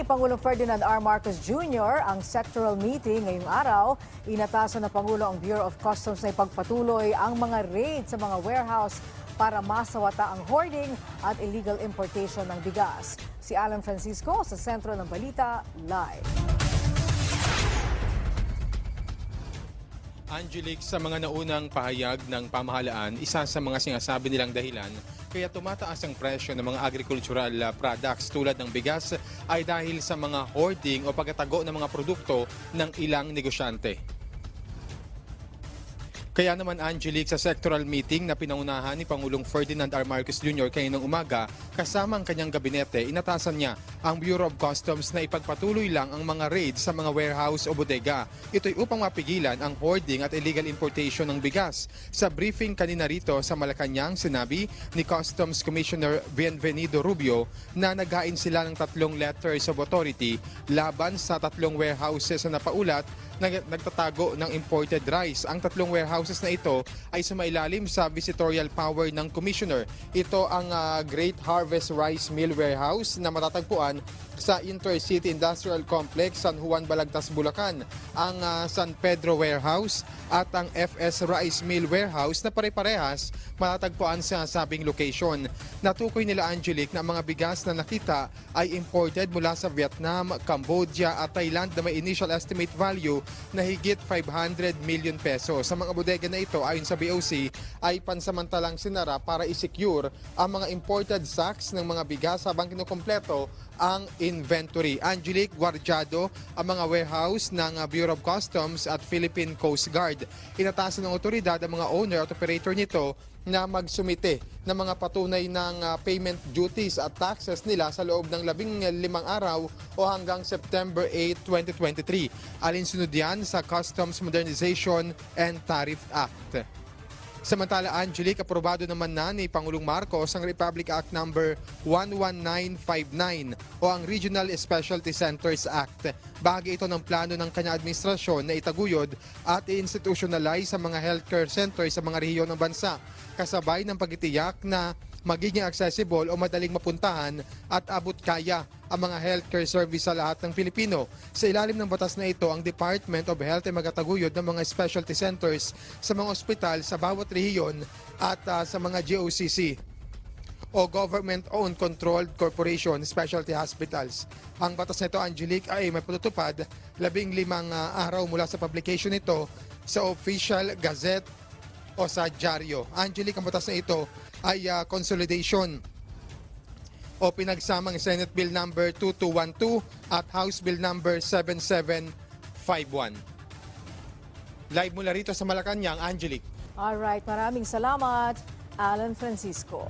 ni Pangulong Ferdinand R. Marcos Jr. ang sectoral meeting ngayong araw. Inatasan ng Pangulo ang Bureau of Customs na ipagpatuloy ang mga raid sa mga warehouse para masawata ang hoarding at illegal importation ng bigas. Si Alan Francisco sa sentro ng balita live. Angelic, sa mga naunang pahayag ng pamahalaan, isa sa mga sinasabi nilang dahilan kaya tumataas ang presyo ng mga agricultural uh, products tulad ng bigas ay dahil sa mga hoarding o pagkatago ng mga produkto ng ilang negosyante. Kaya naman Angelic sa sectoral meeting na pinangunahan ni Pangulong Ferdinand R. Marcos Jr. kaninang umaga kasama ang kanyang gabinete, inatasan niya ang Bureau of Customs na ipagpatuloy lang ang mga raid sa mga warehouse o bodega. Ito'y upang mapigilan ang hoarding at illegal importation ng bigas. Sa briefing kanina rito sa Malacanang, sinabi ni Customs Commissioner Bienvenido Rubio na naghain sila ng tatlong letters of authority laban sa tatlong warehouses na napaulat na nagtatago ng imported rice. Ang tatlong warehouses na ito ay sumailalim sa visitorial power ng commissioner. Ito ang ah, Great Harvest Rice Mill Warehouse na matatagpuan sa Intercity Industrial Complex San Juan Balagtas, Bulacan. Ang ah, San Pedro Warehouse at ang FS Rice Mill Warehouse na pare-parehas matatagpuan sa sabing location. Natukoy nila Angelic na mga bigas na nakita ay imported mula sa Vietnam, Cambodia at Thailand na may initial estimate value na higit 500 million peso. Sa mga bodega na ito ayon sa BOC ay pansamantalang sinara para i-secure ang mga imported sacks ng mga bigas habang kinukumpleto ang inventory. Angelique Guardiado ang mga warehouse ng uh, Bureau of Customs at Philippine Coast Guard. Inatasan ng otoridad ang mga owner at operator nito na magsumite ng mga patunay ng uh, payment duties at taxes nila sa loob ng labing limang araw o hanggang September 8, 2023. Alinsunod yan sa Customs Modernization and Tariff Act. Samantala, Angelique, aprobado naman na ni Pangulong Marcos ang Republic Act number 11959 o ang Regional Specialty Centers Act. Bahagi ito ng plano ng kanya administrasyon na itaguyod at i-institutionalize sa mga healthcare centers sa mga rehiyon ng bansa. Kasabay ng pagitiyak na magiging accessible o madaling mapuntahan at abot kaya ang mga healthcare service sa lahat ng Pilipino. Sa ilalim ng batas na ito, ang Department of Health ay magataguyod ng mga specialty centers sa mga ospital sa bawat rehiyon at ah, sa mga GOCC o government-owned controlled corporation specialty hospitals. Ang batas nito, Angelique, ay may patutupad labing limang ah, araw mula sa publication nito sa Official Gazette o sa dyaryo. Angelique, ang batas na ito ay ah, consolidation o pinagsamang Senate Bill number 2212 at House Bill number 7751. Live mula rito sa Malacanang, Angelique. Alright, maraming salamat, Alan Francisco.